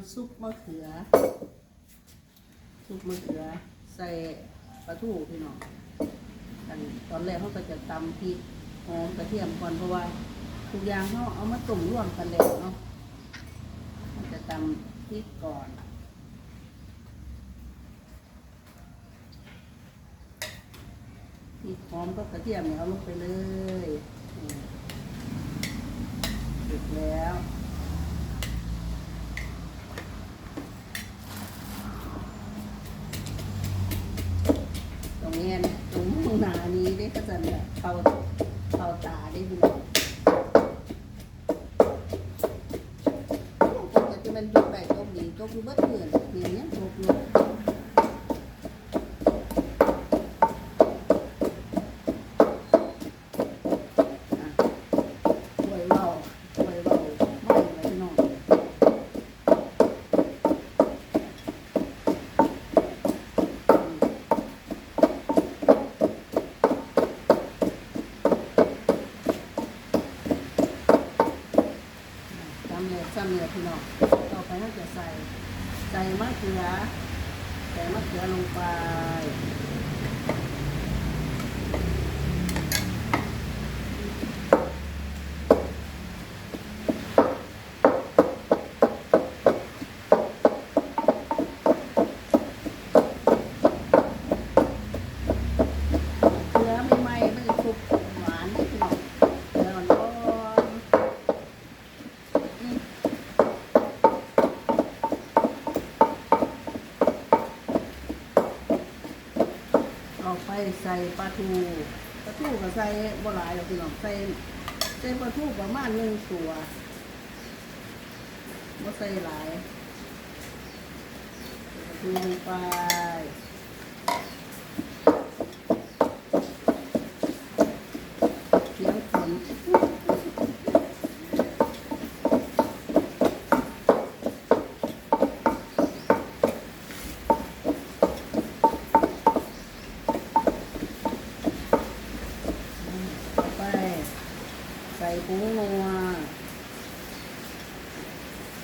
ำซุปมะเขือ ซุปมะเขือ ใส่ปลาทูพี่น้องกันตอนแรกเขาก็จะตำพริกหอมกระเทียมก่อนเพราะว่าทุกอย่างเขาเอามาต้มร่วมกันแล้วเนาะจะตำพริกก่อนพริกหอมก็กระเทียมเนี่ยเอาลงไปเลยเสร็จแล้ว ตรงนี้นะตรงข้างหน้านี้ได้ก็จะแบบ เข้าเข้าตาได้พี่น้องก็จะเป็นตัวแบบตรงนี้ก็คือบัดเถื่อนเพียงเนี้ยตัวำเนี่ยจำเนี่ยพี่น้องต่อไปเราจะใส่ใส่มะเขือ ใส่มะเขือลงไปเกลือใหม่ๆมันจะสุกหวานนี่พี่น้องเกลืออ่อนๆอืม เอา ไปใส่ปลาทูปลาทูก็ใส่บ่หลายหรอกพี่น้องใส่ใส่ปลาทูประมาณหนึ่งตัวบ่ใส่หลายปลาทูลงไปเสียงฝนเอาไปใส่ผงนัว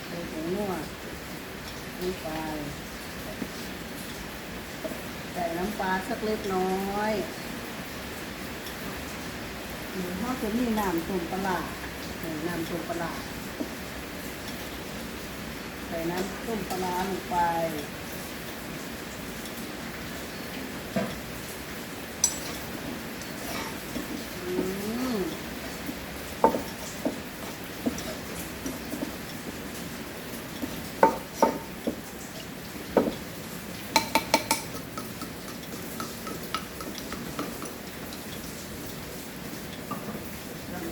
ใส่ผงนัวลงไปใส่น้ำปลาสักเล็กน้อยหรือเขาจะมีน้ำต้มปลาร้าใส่น้ำต้มปลาร้าใส่น้ำต้มปลาลงไป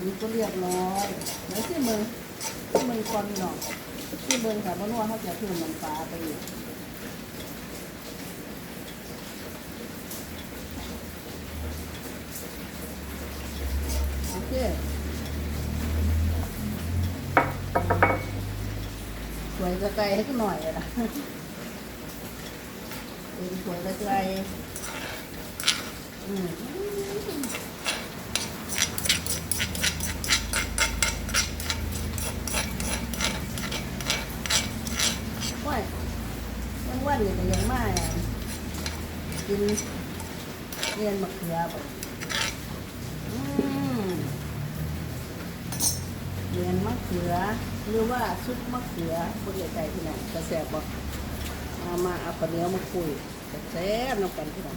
สีก็เรียบร้อยแล้วที่มือที่มือก่อนหน่อยที่เบิร์ค่ะเพราะว่าเขาจะเพิ่มน้ำปลาไปอีกโอเคสวยกระไกลให้ก็หน่อยเลยนะเป็นสวยกระไกลอืม ว่ายัง วันนี้แต่ยังไม่กินเรียนมะเขือบ่อืมเรียนมะเขือหรือว่าซุปมะเขือคนใหญ่ๆที่ไหนกระแสบอกเอามาเอาปลาเนื้อมาคุยกระแสน้ำกันที่ไหน